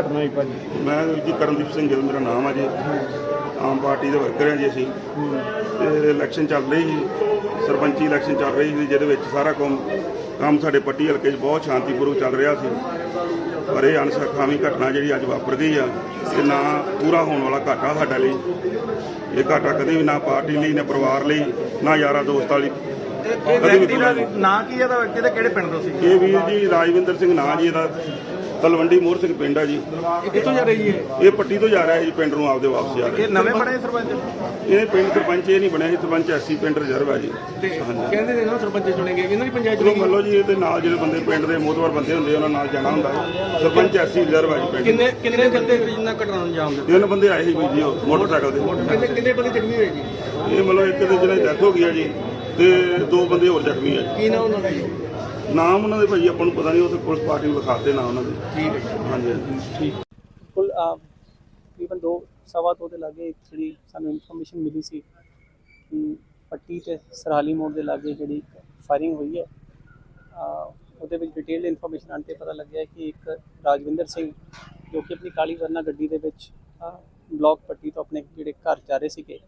ਘਟਨਾ ਹੋਈ ਭਾਜੀ? ਮੈਂ ਜੀ ਕਰਨਦੀਪ ਸਿੰਘ ਗਿੱਲ ਮੇਰਾ ਨਾਮ ਆ ਜੀ। ਆਮ ਪਾਰਟੀ ਦੇ ਵਰਕਰ ਹਾਂ ਜੀ ਅਸੀਂ। ਤੇ ਇਲੈਕਸ਼ਨ ਚੱਲ ਰਹੀ ਸੀ ਸਰਪੰਚੀ ਇਲੈਕਸ਼ਨ ਚੱਲ ਰਹੀ ਸੀ ਜਿਹਦੇ ਵਿੱਚ ਸਾਰਾ ਕੰਮ ਕੰਮ ਸਾਡੇ ਪੱਟੀ ਹਲਕੇ 'ਚ ਬਹੁਤ ਸ਼ਾਂਤੀਪੂਰਵਕ ਚੱਲ ਰਿਹਾ ਸੀ। ਪਰ ਇਹ ਅਣਸਖਾਵੀ ਘਟਨਾ ਜਿਹੜੀ ਅੱਜ ਵਾਪਰ ਗਈ ਆ ਤੇ ਨਾ ਪੂਰਾ ਹੋਣ ਵਾਲਾ ਘਾਟਾ ਸਾਡਾ ਲਈ। ਇਹ ਘਾਟਾ ਕਦੇ ਵੀ ਨਾ ਪਾਰਟੀ ਲਈ ਨਾ ਪਰਿਵਾਰ ਲਈ ਨਾ ਯਾਰਾਂ ਦੋਸਤਾਂ ਲਈ। ਇਹ ਕਦੇ ਵੀ ਵਿਅਕਤੀ ਦਾ। ਨਾਂ। ਕੀ ਹੈ ਦਾ ਵਿਅਕਤੀ ਦਾ ਕਿਹੜੇ ਪਿੰਡ ਤੋਂ ਸੀ? ਇਹ ਵੀਰ ਜੀ ਰਾਜਵਿੰਦਰ ਸਿੰਘ ਨਾਂ ਜੀ ਇਹਦਾ। ਤਲਵੰਡੀ ਮੋਹਰ ਸਿੰਘ ਪਿੰਡ ਆ ਜੀ। ਇਹ ਕਿੱਥੋਂ ਜਾ ਰਹੀ ਹੈ? ਇਹ ਪੱਟੀ ਤੋਂ ਜਾ ਰਿਹਾ ਜੀ ਪਿੰਡ ਨੂੰ ਆਪਦੇ ਵਾਪਸ ਜਾ ਰਿਹਾ ਇਹ ਨਵੇਂ ਬਣੇ ਸਰਪੰਚ? ਇਹ ਪਿੰਡ ਸਰਪੰਚ ਇਹ ਨਹੀਂ ਬਣਿਆ ਸੀ ਸਰਪੰਚ ਐਸੀ ਪਿੰਡ ਰਿਜ਼ਰਵ ਹੈ ਜੀ। ਕਹਿੰਦੇ ਨੇ ਨਾ ਸਰਪੰਚ ਚੁਣੇਗੇ ਇਹਨਾਂ ਦੀ ਪੰਚਾਇਤ ਚਲੋ ਮੰਨ ਲਓ ਜੀ ਇਹਦੇ ਨਾਲ ਜਿਹੜੇ ਬੰਦੇ ਪਿੰਡ ਦੇ ਮੋਤਵਰ ਬੰਦੇ ਹੁੰਦੇ ਉਹਨਾਂ ਨਾਲ ਜਾਣਾ ਹੁੰਦਾ ਸਰਪੰਚ ਐਸੀ ਰਿਜ਼ਰਵ ਹੈ ਜੀ ਪਿੰਡ। ਕਿੰਨੇ ਕਿੰਨੇ ਬੰਦੇ ਜਿੰਨਾ ਘਟਨਾ ਨੂੰ ਅੰਜਾਮ ਦਿੱਤਾ? ਤਿੰਨ ਬੰਦੇ ਆਏ ਸੀ ਜੀ ਮੋਟਰਸਾਈਕਲ ਤੇ। ਕਿੰਨੇ ਕਿੰਨੇ ਬੰਦੇ ਜ਼ਖਮੀ ਹੋਏ ਜੀ? ਇਹ ਮਤਲਬ ਇੱਕ ਦੇ ਜਿਹਨਾਂ ਦੀ ਡੈਥ ਹੋ ਗਈ ਹੈ ਜੀ ਤੇ ਦੋ ਬੰਦੇ ਹੋਰ ਜ਼ਖਮੀ ਹੈ ਕੀ ਨਾ ਉਹਨਾਂ ਦਾ ਜੀ ਜੀ? ਨਾਮ ਉਹਨਾਂ ਦੇ ਭਾਈ ਆਪਾਂ ਨੂੰ ਪਤਾ ਨਹੀਂ ਉਹ ਤੇ ਪੁਲਿਸ ਪਾਰਟੀ ਨੂੰ ਲਿਖਾਤੇ ਨਾ ਉਹਨਾਂ ਦੇ। ਠੀਕ ਹੈ। ਹਾਂਜੀ ਹਾਂਜੀ। ਕੁੱਲ ਤਕਰੀਬਨ ਦੋ ਸਵਾ ਦੋ ਦੇ ਲਾਗੇ ਇੱਕ ਜਿਹੜੀ ਸਾਨੂੰ ਇਨਫੋਰਮੇਸ਼ਨ ਮਿਲੀ ਸੀ ਕਿ ਪੱਟੀ ਤੇ ਸਰਾਲੀ ਮੋੜ ਦੇ ਲਾਗੇ ਜਿਹੜੀ ਫਾਇਰਿੰਗ ਹੋਈ ਹੈ। ਉਹਦੇ ਵਿੱਚ ਡਿਟੇਲਡ ਇਨਫੋਰਮੇਸ਼ਨ ਆਣ ਤੇ ਪਤਾ ਲੱਗਿਆ ਕਿ ਇੱਕ ਰਾਜਵਿੰਦਰ ਸਿੰਘ ਜੋ ਕਿ ਆਪਣੀ ਕਾਲੀ ਵਰਨਾ ਗੱਡੀ ਦੇ ਵਿੱਚ ਬਲੌਕ ਪੱਟੀ ਤੋਂ ਆਪਣੇ ਜਿਹੜੇ ਘਰ ਜਾ ਰਹੇ ਸੀਗੇ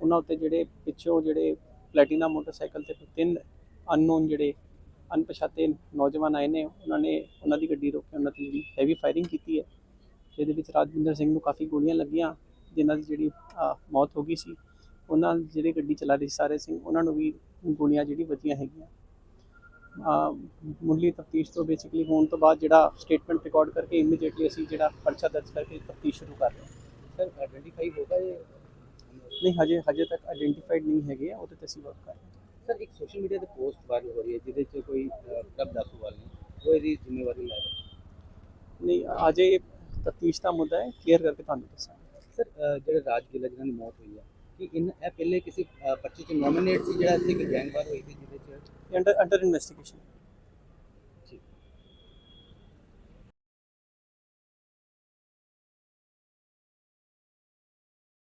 ਉਹਨਾਂ ਉੱਤੇ ਜਿਹੜੇ ਪਿੱਛੋਂ ਜਿਹੜੇ ਪਲੈਟੀਨਾ ਮੋਟਰਸਾਈਕਲ ਤੇ ਤਿੰਨ ਅਨਨੋਨ ਜਿਹੜੇ ਅਣਪਛਾਤੇ ਨੌਜਵਾਨ ਆਏ ਨੇ ਉਹਨਾਂ ਨੇ ਉਹਨਾਂ ਦੀ ਗੱਡੀ ਰੋਕ ਕੇ ਉਹਨਾਂ ਤੇ ਜਿਹੜੀ ਹੈਵੀ ਫਾਇਰਿੰਗ ਕੀਤੀ ਹੈ ਜਿਹਦੇ ਵਿੱਚ ਰਾਜਵਿੰਦਰ ਸਿੰਘ ਨੂੰ ਕਾਫੀ ਗੋਲੀਆਂ ਲੱਗੀਆਂ ਜਿਨ੍ਹਾਂ ਦੀ ਜਿਹੜੀ ਮੌਤ ਹੋ ਗਈ ਸੀ। ਉਹਨਾਂ ਜਿਹੜੇ ਗੱਡੀ ਚਲਾ ਰਹੇ ਸਾਰੇ ਸਿੰਘ ਉਹਨਾਂ ਨੂੰ ਵੀ ਗੋਲੀਆਂ ਜਿਹੜੀ ਵੱਜੀਆਂ ਹੈਗੀਆਂ। ਮੁੱਢਲੀ ਤਫਤੀਸ਼ ਤੋਂ ਬੇਸਿਕਲੀ ਹੋਣ ਤੋਂ ਬਾਅਦ ਜਿਹੜਾ ਸਟੇਟਮੈਂਟ ਰਿਕਾਰਡ ਕਰਕੇ ਇਮੀਡੀਏਟਲੀ ਅਸੀਂ ਜਿਹੜਾ ਪਰਚਾ ਦਰਜ ਕਰਕੇ ਤਫਤੀਸ਼ ਸ਼ੁਰੂ ਕਰ ਰਹੇ ਹਾਂ। ਸਰ ਆਇਡੈਂਟੀਫਾਈ ਹੋਗਾ ਇਹ? ਨਹੀਂ ਹਜੇ ਹਜੇ ਤੱਕ ਆਇਡੈਂਟੀਫਾਈਡ ਨਹੀਂ ਹੈਗੇ ਆ, ਉਹਦੇ ਤੇ ਅਸੀਂ ਵਰਕ ਕਰ ਰਹੇ ਹਾਂ। ਸਰ ਇੱਕ ਸੋਸ਼ਲ ਮੀਡੀਆ ਤੇ ਪੋਸਟ ਵਾਇਰਲ ਹੋ ਰਹੀ ਹੈ ਜਿਹਦੇ 'ਚ ਕੋਈ ਪ੍ਰਭ ਦਾਸੂਵਾਲ ਨੇ ਉਹ ਇਹਦੀ ਜ਼ਿੰਮੇਵਾਰੀ ਲੈ ਰਿਹਾ। ਨਹੀਂ ਅਜੇ ਤਫਤੀਸ਼ ਦਾ ਮੁੱਦਾ ਹੈ ਕਲੀਅਰ ਕਰਕੇ ਤੁਹਾਨੂੰ ਦੱਸਾਂਗੇ। ਸਰ ਜਿਹੜੇ ਰਾਜ ਗਿੱਲ ਜਿਹਨਾਂ ਦੀ ਮੌਤ ਹੋਈ ਹੈ ਕਿ ਇਨ ਇਹ ਪਹਿਲੇ ਕਿਸੇ ਪਰਚੇ 'ਚ ਨੋਮੀਨੇਟ ਸੀ ਜਿਹੜਾ ਇੱਥੇ ਗੈਂਗਵਾਰ ਹੋਈ ਸੀ ਜਿਹਦੇ 'ਚ ਅੰਡਰ ਅੰਡਰ ਇਨਵੈਸਟੀਗੇਸ਼ਨ